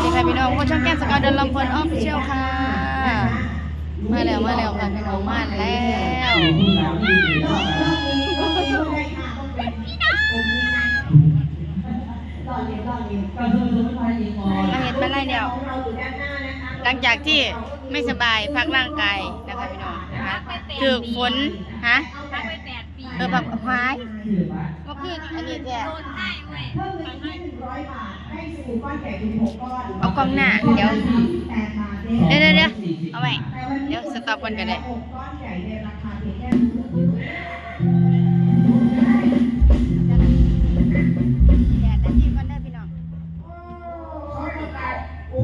วัสดีค่ะพี่น้องคนช่องแก้มสกาวเดินลำพลินออฟฟิเชียลค่ะ มาแล้วมาแล้วค่ะพี่น้องมาแล้วมาเห็นมาไล่เดียว หลังจากที่ไม่สบายพักร่างกายนะคะพี่น้องนะคะถือฝนฮะ ออแบบหายก็คืออันนี้แท้โดนให้เว้ยฟังให้เอากล้องหน้าเดี๋ยวเดี๋ยว เดี๋ยวเดี๋ยวเอาไว้เดี๋ยวสต็อปกันกันเลยแดดนาทีก่อนได้อพี่น้องอุ้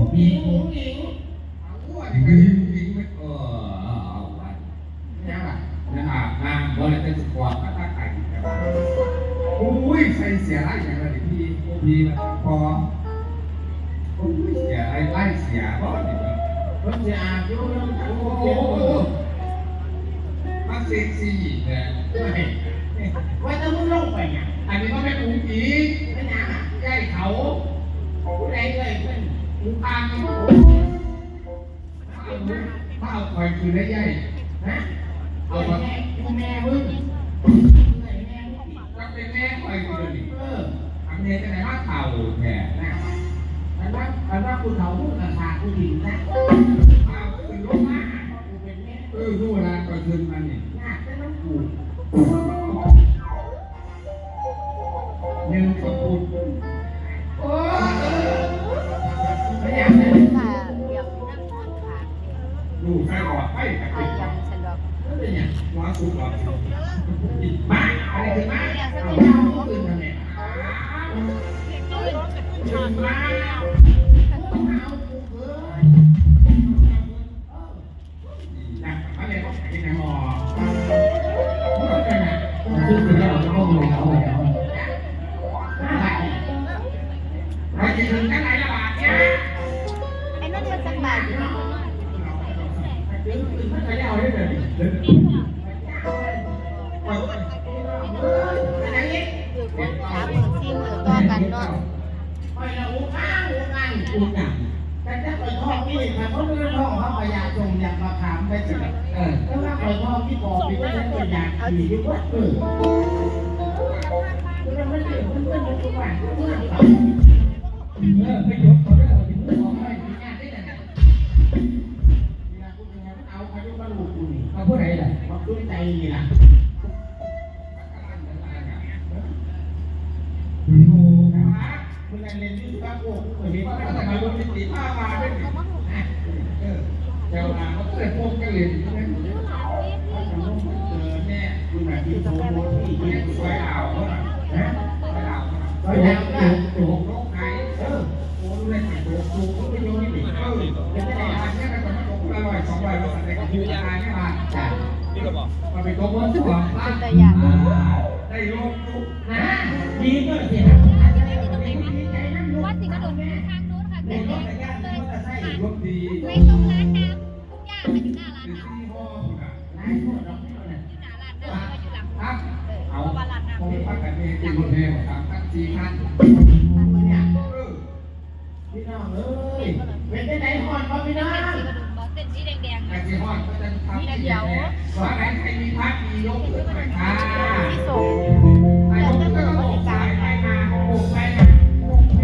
ง ซ็กซี่เนี่ยว่าจะมึงลงไปเนี่ยอันนี้ก็ไม่อุ้งอิงไม่นนอะใกล้เขาผู้ใดเลยเพื่อนอุ้งอังถ้าเอาคอยคืนได้ยัยฮะเอาแม่กูแม่มึงแม่มึงก็เป็นแม่คอยคืนเอออันนี้จะไหนว่าเข่าแผ่นะมันว่ามันว่าคุณเขาพูดราคาคุณถิ่นนะเอาคืนลงมากเป็นแม่เออดูนะก็คืนมันนี่ หน้างกูหนึ่งขอบคุณโอ้ไม่อยากเลยค่ะยวนั่งข้างขาดูใครอกไปกับไปไปยังสะดวกเป็นอย่างหัวสุกหรอกมาอะไรถึงมาเอาเอาอื่นทำไมตื่นมา มันสักบาทอยู่นะคือคนสามหมื่นสี่หมื่นต่อกันเนาะแต่ถ้าไปท่องนี่ถ้าเขาไม่ท่องเขาพยายามจงอยากมาถามไปสิเออถ้าว่าไปท่องที่บอกไปก็จะตัวอยากขี่ดีกว่าเอยู่ที่วันทุกวันเสาร์เออไม่ยก มาขึ้นใจนี่ล่ะโอ้โหคุณเรียนที่บ้านกูกูเห็นว่าว่าแต่มาลงสีผ้ามาได้เออเจ้านาเขาเคยพบกันเลยใช่ไหมเจอแม่คุณแบบที่โตโตที่เรีเรียยกนสสววยยอ่าวเขานะนะสวยอ่าวสวยแล้วนะโจกโรคไข้เออโอ้ดูเลยโจกโจกก็ไม่ยอมนี่เออเป็นไงอันนี้มันก็ตกละร้อยสองร้อยบาทแต่ก็คือราคา ไม่บาทจ้ะมันเป็นตัวบนตัวได้ลงทุกนะดีก็เสียวัดสิงห์กระโดดไปทางโน้นค่ะแต่เล็กเลยถแต่ไส้รถดีในตรงร้านน้ำทุกอย่างมันอยู่หน้าร้านเป็นน้ำอยู่หน้าร้านน้ำก็อยู่หลังเออเพเอาราะว่าร้านน้ำผมพังตั้งสี่คันพี่น้องเอ้ยเป็นได้ไหนหอนบ่พี่น้องเส้นสีแดงๆแต่นะที่ห้อก็จะเดียว ว่าไหนใครมีพักมียกขึ้นหน่อยค่ะที่ส่งนายกก็ต้องสายไปมาโอ้ไปมาโอ้ไป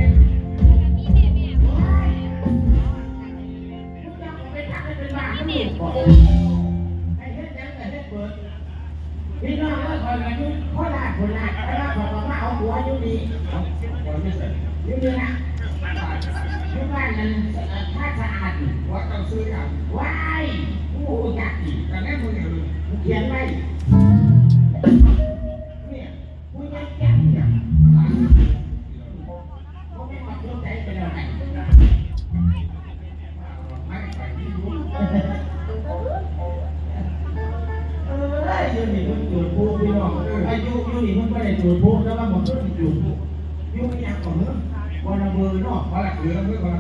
มีแม่แม่พี่น้องก็คอยกันยุ่งพ่อ หลานคนละแล้วก็บอกว่าเอาหัวอยู่ดีอยู่ดีนะที่บ้านนั้นถ้าสะอาดว่าต้องซื้ออย่างว้ายโอ้ยากอีกแต่แม่มึงเขียนไว้ นี่มันไม่ได้จูดพูแล้วว่ามันก็จูดพูอยู่ไม่อยากก่อนเนอะวันละเบอร์เนาะขอหลักถือเพื่อขอห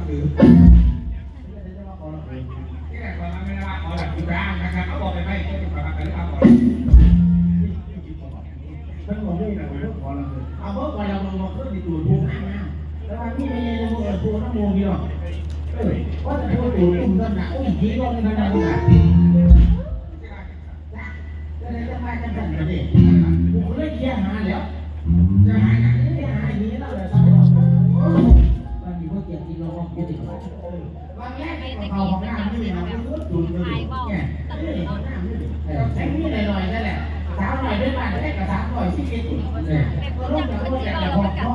ยุติธรรมวันแรกเขาของงานที่เราพูดถึงเลยเนี่ยแข่งนี่หน่อยๆนั่นแหละสาวหน่อยด้วยบ้านได้กับสาวหน่อยที่เก่งเนี่ยร่วมกับคนร่วมที่กับเราพอ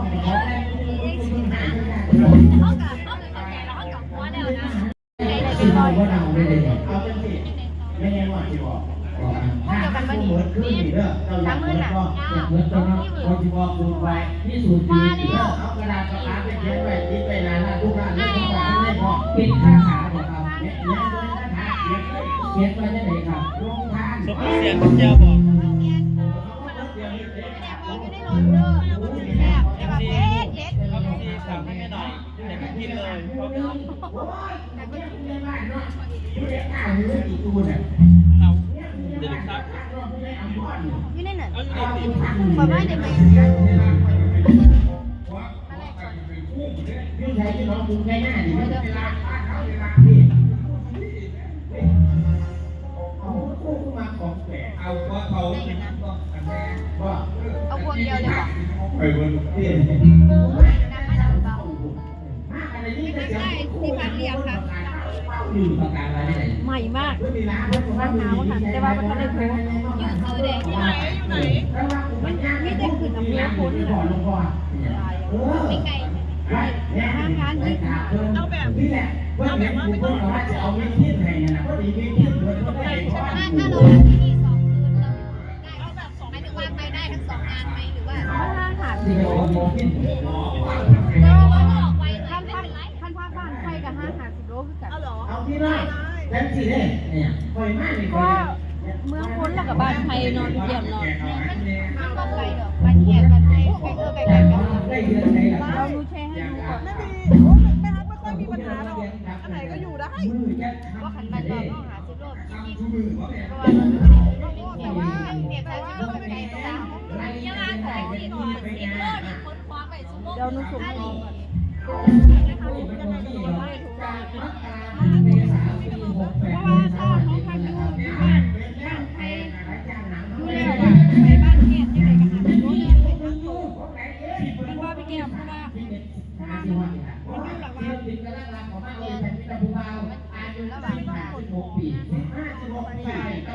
ที่บอกถ้าถ้าเหมือนขึ้นอีกเด้อเราอยากเหมือนก็อยากเหมือนตอนนั้นพอที่บอกคุณไปที่สุดดีเด้อเอากระดาษปากกาไปเขียนไว้ติดไปนานนะทุกท่านไม่ต้องบอกไม่พอปิดข้าขาบอกครับเนี่ยเนี่ยด้ข้าขาเขียนไว้ได้ไหนครับลงทานสมมติเสียงเจ้าบอกที่ทำให้หน่อยอยากกินเลยเพราะเอาเด็กครับอยู่ในนั้นเอา อยู่ในตีเปิดไว้เดี๋ยวไปพี่ชายที่น้องดูง่ายๆดิไม่ต้องเวลาเขาเวลาพี่เอาคู่มาของแปลกเอาตัวเขาเป็นต้องกันแน่ว่าเอาพวงเดียวเลยบอกไใหม่มากไม่มีร้านไม่มีร้านหนาวค่ะแต่ว่ามันทะเลโพอยู่คือเด็กที่ไหนอยู่ไหนมันยากไม่ได้ขึ้นน้ำเลี้ยงคนที่บ่อลงบ่อเออไม่ไกลห้างานนี้เอาแบบนี่แหละว่าแบบว่าไม่ต้องว่าจะเอาไม่เที่ยงไงนะก็ดีไม่เที่ยงเลยก็ได้เพราะถ้าถ้าเราอยู่ที่นี่สองคืนเราได้เอาแบบสองหมายถึงว่าไปได้ทั้งสองงานไหมหรือว่าห้างห ที่ได้แล้วสิเนี่ยเนี่ยคอยมากเลยก็เมืองพ้นแล้วกับบ้านไทยนอนเยี่ยมนอนมันก็ไกลดอกบ้านแยกกันไปเออไกลๆกันได้เดือนไหนล่ะเราดูแชร์ให้ดูก่อนไม่มีไม่ฮักไม่ค่อยมีปัญหาหรอกอันไหนก็อยู่ได้มือยัดว่าขันบ้านเราต้องหาสิบโลกี่ชูมือว่าแม่เพราะว่าเราแต่ว่าเก็บสายสิบโลไปไกลตัวเยาว่าของที่ก่อนสิบโลนี่คนคว้าไปสุโมงเดี๋ยวนุสุกให้ก่อนเมษาปีหกแปดเมษาปีนะคว้านเก็บที่ไหนกันหาสิบโลเนี่ยมันว่าไปเก็บเพราะว่าอายุระหว่างห้าสิบหกปีห้าสิบหกปี ตอ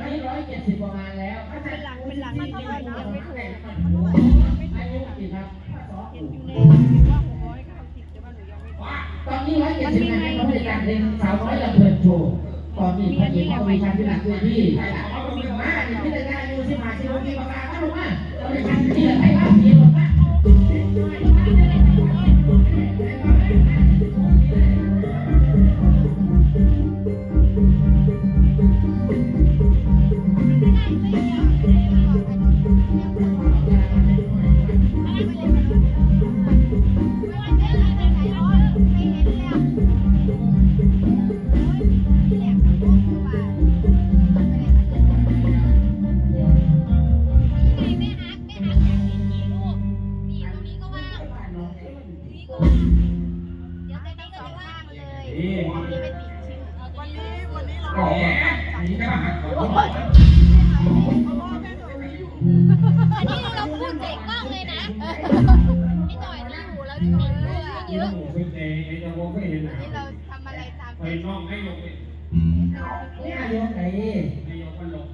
นนี้ร้อยเจ็ดสิบประมาณแล้วเป็นหลักเป็นหลักมันเท่าไหร่นะไม่ถูกอายุกี่ครับตอนนี้ร้อยเจ็ดสิบนะเขาเป็นการเรียนสาวน้อยลำเพลินโชว์ ตอนนี้พอดีเขามีการที่หลักเวทีมาที่ได้ได้อยู่ที่มาที่โรงพยาบาลก็ลงมาเราได้การที่ได้รับเงินมา นี่อะไม่เยอะเป็นเอไอ้เจ้าไม่เห็นนี่เราทำอะไรตามไปน้องให้ยกเลยนี่ยยกไหนให้ยกมันลง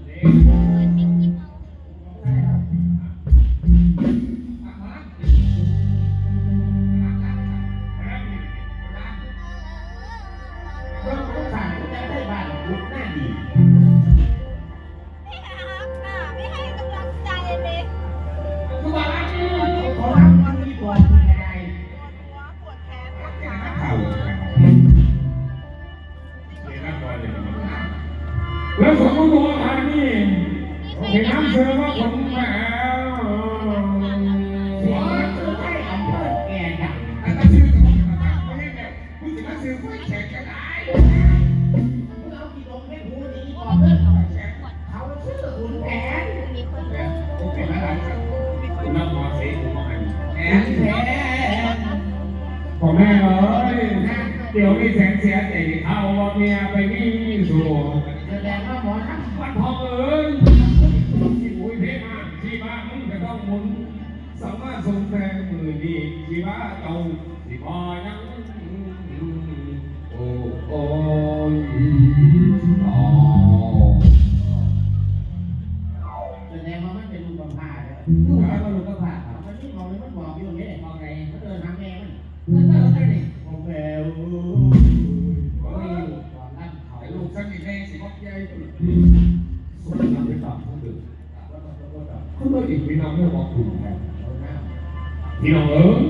พี่น้องเอ้ย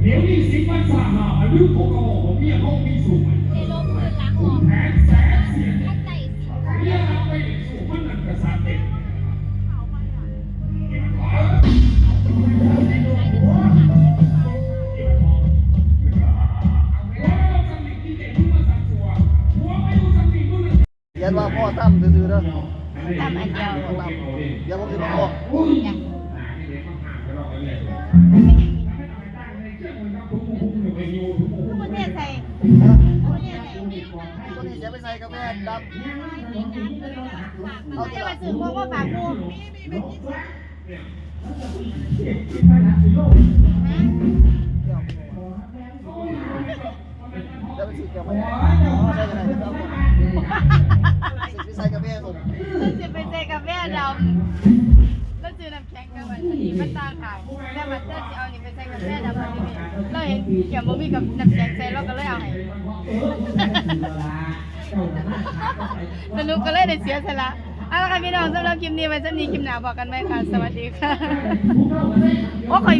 เดี๋ยวนี้สิมันสาหาอายุของเขาของเมียเขามีสูงไหมในลมคืนหลังอคุอณกแทนแสนเสียท่านใจสิเมียเราไปสู่มันนั่นกษัตริย์เด็กเรียนว่าพ่อตั้มซื่อๆเด้อตามอันเดียวเดี๋ยวผมจะบอ ไปใส่กาแฟดำเอาที่มาซื้อพวกว่าฝากพวกจะไปซื้อกาแฟอ๋อได้ยังไงครับสิใส่กาแฟสดเราจะไปเจอกาแฟดำแล้วซื้อน้ำแข็งกับมันนี้มันต่างขายแต่มันเจ้าจะเอานี่ไปใส่กาแฟดำมันนี่เราเห็นเกี่ยวบ่มีกับน้ำแข็งใส่เราก็เลยเอาให้ สนุกก็เลยได้เสียสละเอาละค่ะพี่น้องสำหรับคลิปนี้ไว้สำนี้คลิปหน้าบอกกันไหมค่ะ สวัสดีค่ะโอ้ข่อย